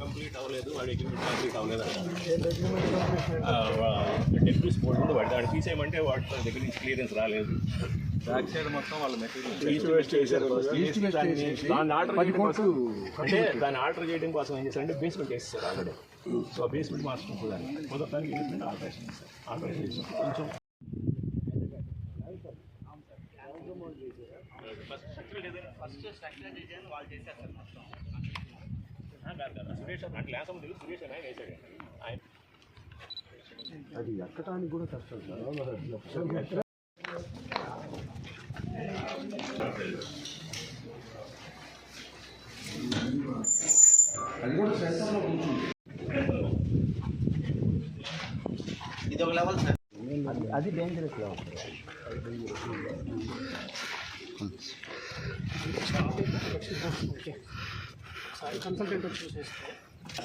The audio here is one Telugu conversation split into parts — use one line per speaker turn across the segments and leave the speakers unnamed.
కంప్లీట్ అవ్వలేదు వాడి అగ్రిమెంట్ కంప్లీట్ అవ్వలేదు టెంపుల్ స్పోర్ట్ ఉంది వాడి దాన్ని తీసేయమంటే వాడి దగ్గర నుంచి క్లియరెన్స్ రాలేదు.
బ్యాక్ సైడ్ మొత్తం వాళ్ళ మెటీరియల్
ఈస్ట్ వెస్ట్ చేశారు. దాన్ని ఆర్డర్ చేయడం కోసం అంటే దాన్ని ఆర్డర్ చేయడం కోసం ఏం చేశారంటే బేస్మెంట్ వేసేసారు ఆల్రెడీ సో ఆ బేస్మెంట్ మార్చుకుంటూ దాన్ని మొదటి బేస్మెంట్ ఆపరేషన్ చేశారు. ఆపరేషన్ చేసాం కొంచెం సురేష్ అంటే లేసం తెలుసు సురేష్ అని ఆయన వేసాడు ఆయన
అది ఎక్కడానికి కూడా కష్టం సార్ అది కూడా సెంటర్లో ఉంటుంది
ఇది ఒక లెవెల్ సార్
అది డేంజరస్ లెవెల్
అసలు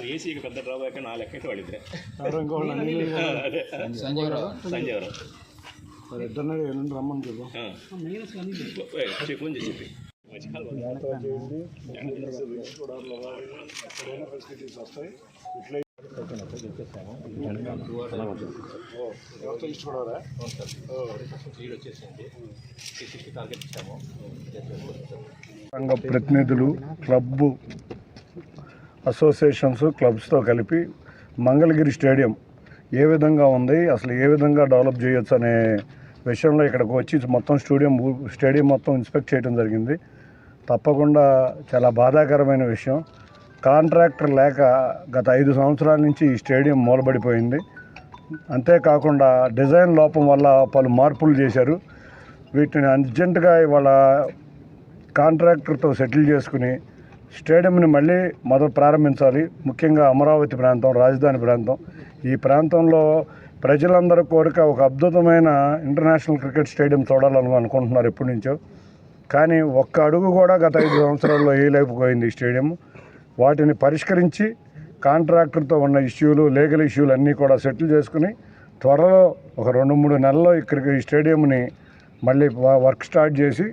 ఏసీకి పెద్ద డ్రాబ్యాక్ నా లెక్క అయితే వాళ్ళిద్దరే
ఎవరో ఇంకోళ్ళు అన్ని
అదే సంజయ్ రావు.
మరి ఎల్లుండి రమ్మని చెప్పు.
ఏ, చెప్పు
ఫెసిలిటీస్ వస్తాయి. ఇట్లా ఎవరితో సంఘ ప్రతినిధులు క్లబ్ అసోసియేషన్స్ క్లబ్స్తో కలిపి మంగళగిరి స్టేడియం ఏ విధంగా ఉంది అసలు ఏ విధంగా డెవలప్ చేయొచ్చు అనే విషయంలో ఇక్కడికి వచ్చి మొత్తం స్టేడియం స్టేడియం మొత్తం ఇన్స్పెక్ట్ చేయడం జరిగింది. తప్పకుండా చాలా బాధాకరమైన విషయం. కాంట్రాక్టర్ లేక గత ఐదు సంవత్సరాల నుంచి ఈ స్టేడియం మూలబడిపోయింది. అంతేకాకుండా డిజైన్ లోపం వల్ల పలు మార్పులు చేశారు. వీటిని అర్జెంటుగా ఇవాళ కాంట్రాక్టర్తో సెటిల్ చేసుకుని స్టేడియంని మళ్ళీ మొదలు ప్రారంభించాలి. ముఖ్యంగా అమరావతి ప్రాంతం రాజధాని ప్రాంతం. ఈ ప్రాంతంలో ప్రజలందరూ కోరిక ఒక అద్భుతమైన ఇంటర్నేషనల్ క్రికెట్ స్టేడియం చూడాలని అనుకుంటున్నారు ఎప్పటి నుంచో. కానీ ఒక్క అడుగు కూడా గత ఐదు సంవత్సరాల్లో వేయలేకపోయింది ఈ స్టేడియం? వాటిని పరిష్కరించి కాంట్రాక్టర్తో ఉన్న ఇష్యూలు లీగల్ ఇష్యూలు అన్నీ కూడా సెటిల్ చేసుకుని త్వరలో ఒక రెండు మూడు నెలల్లో ఇక్కడికి ఈ స్టేడియంని మళ్ళీ వర్క్ స్టార్ట్ చేసి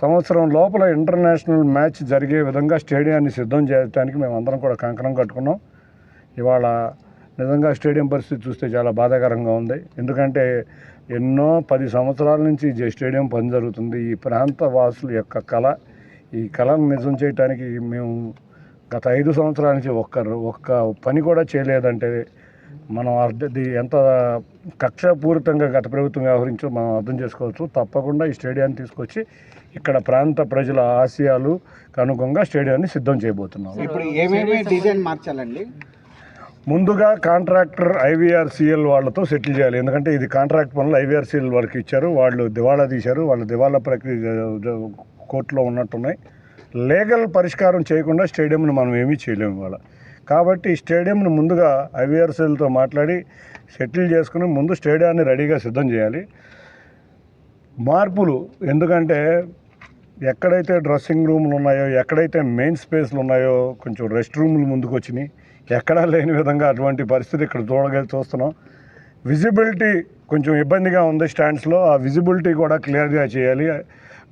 సంవత్సరం లోపల ఇంటర్నేషనల్ మ్యాచ్ జరిగే విధంగా స్టేడియాన్ని సిద్ధం చేయడానికి మేము అందరం కూడా కంకణం కట్టుకున్నాం. ఇవాళ నిజంగా స్టేడియం పరిస్థితి చూస్తే చాలా బాధాకరంగా ఉంది. ఎందుకంటే ఎన్నో పది సంవత్సరాల నుంచి ఈ స్టేడియం పని జరుగుతుంది. ఈ ప్రాంత వాసుల యొక్క కళ ఈ కళను నిజం చేయడానికి మేము గత ఐదు సంవత్సరాల నుంచి ఒక్క ఒక్క పని కూడా చేయలేదంటే మనం అర్థ ఎంత కక్షపూరితంగా గత ప్రభుత్వం వ్యవహరించో మనం అర్థం చేసుకోవచ్చు. తప్పకుండా ఈ స్టేడియాన్ని తీసుకొచ్చి ఇక్కడ ప్రాంత ప్రజల ఆశయాలు అనుగుణంగా స్టేడియాన్ని సిద్ధం చేయబోతున్నాం.
ఇప్పుడు ఏమేమి డిజైన్ మార్చాలండి?
ముందుగా కాంట్రాక్టర్ ఐవీఆర్సీఎల్ వాళ్ళతో సెటిల్ చేయాలి. ఎందుకంటే ఇది కాంట్రాక్ట్ పనులు ఐవీఆర్సీఎల్ వాళ్ళకి ఇచ్చారు. వాళ్ళు దివాళా తీశారు. వాళ్ళు దివాళా ప్రక్రియ కోర్టులో ఉన్నట్టున్నాయి. లీగల్ పరిష్కారం చేయకుండా స్టేడియంని మనం ఏమీ చేయలేము ఇవాళ. కాబట్టి స్టేడియంను ముందుగా ఐవీఆర్సీలతో మాట్లాడి సెటిల్ చేసుకుని ముందు స్టేడియాన్ని రెడీగా సిద్ధం చేయాలి. మార్పులు ఎందుకంటే ఎక్కడైతే డ్రెస్సింగ్ రూమ్లు ఉన్నాయో ఎక్కడైతే మెయిన్ స్పేస్లు ఉన్నాయో కొంచెం రెస్ట్ రూమ్లు ముందుకు వచ్చినాయి ఎక్కడా లేని విధంగా అటువంటి పరిస్థితి ఇక్కడ చూడగలి చూస్తున్నాం. విజిబిలిటీ కొంచెం ఇబ్బందిగా ఉంది స్టాండ్స్లో. ఆ విజిబిలిటీ కూడా క్లియర్గా చేయాలి.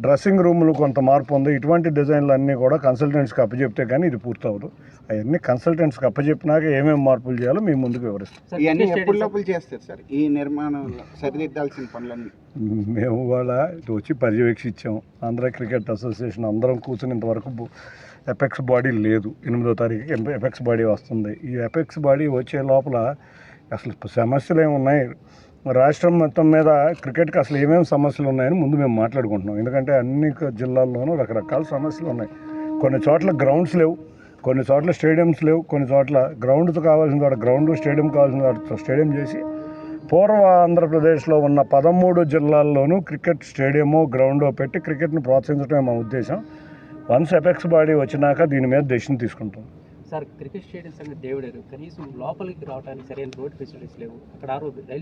డ్రెస్సింగ్ రూమ్లు కొంత మార్పు ఉంది. ఇటువంటి డిజైన్లు అన్నీ కూడా కన్సల్టెంట్స్కి అప్పచెప్తే కానీ ఇది పూర్తవదు అవన్నీ కన్సల్టెంట్స్కి అప్పచెప్పినాక ఏమేమి మార్పులు చేయాలో మేము ముందుకు వివరిస్తాం.
ఇవన్నీ ఎప్పుడు లోపల చేస్తారు సార్? ఈ నిర్మాణంలో సరిదిద్దాల్సిన పనులన్నీ?
మేము ఇవాళ ఇటు వచ్చి పర్యవేక్షించాం. ఆంధ్ర క్రికెట్ అసోసియేషన్ అందరం కూర్చుని ఇంతవరకు ఎపెక్స్ బాడీ లేదు. ఎనిమిదో తారీఖు ఎపెక్స్ బాడీ వస్తుంది. ఈ ఎపెక్స్ బాడీ వచ్చే లోపల అసలు సమస్యలు ఏమున్నాయి? రాష్ట్రం మొత్తం మీద క్రికెట్కి అసలు ఏమేమి సమస్యలు ఉన్నాయని ముందు మేము మాట్లాడుకుంటున్నాం. ఎందుకంటే అన్ని జిల్లాల్లోనూ రకరకాల సమస్యలు ఉన్నాయి. కొన్ని చోట్ల గ్రౌండ్స్ లేవు కొన్ని చోట్ల స్టేడియంస్ లేవు కొన్ని చోట్ల గ్రౌండ్స్ కావాల్సిన చోట గ్రౌండ్ స్టేడియం కావాల్సిన చోట స్టేడియం చేసి పూర్వ ఆంధ్రప్రదేశ్లో ఉన్న పదమూడు జిల్లాల్లోనూ క్రికెట్ స్టేడియము గ్రౌండ్ పెట్టి క్రికెట్ను ప్రోత్సహించడమే మా ఉద్దేశం. వన్స్ ఎఫెక్స్ బాడీ వచ్చినాక దీని మీద డెసిషన్ తీసుకుంటాం.
సార్ క్రికెట్ స్టేడియం సంగతి దేవుడారు. కనీసం లోపలికి రావడానికి సరైన రోడ్ ఫెసిలిటీస్ లేవు. అక్కడ ఆ రోజు రైల్వే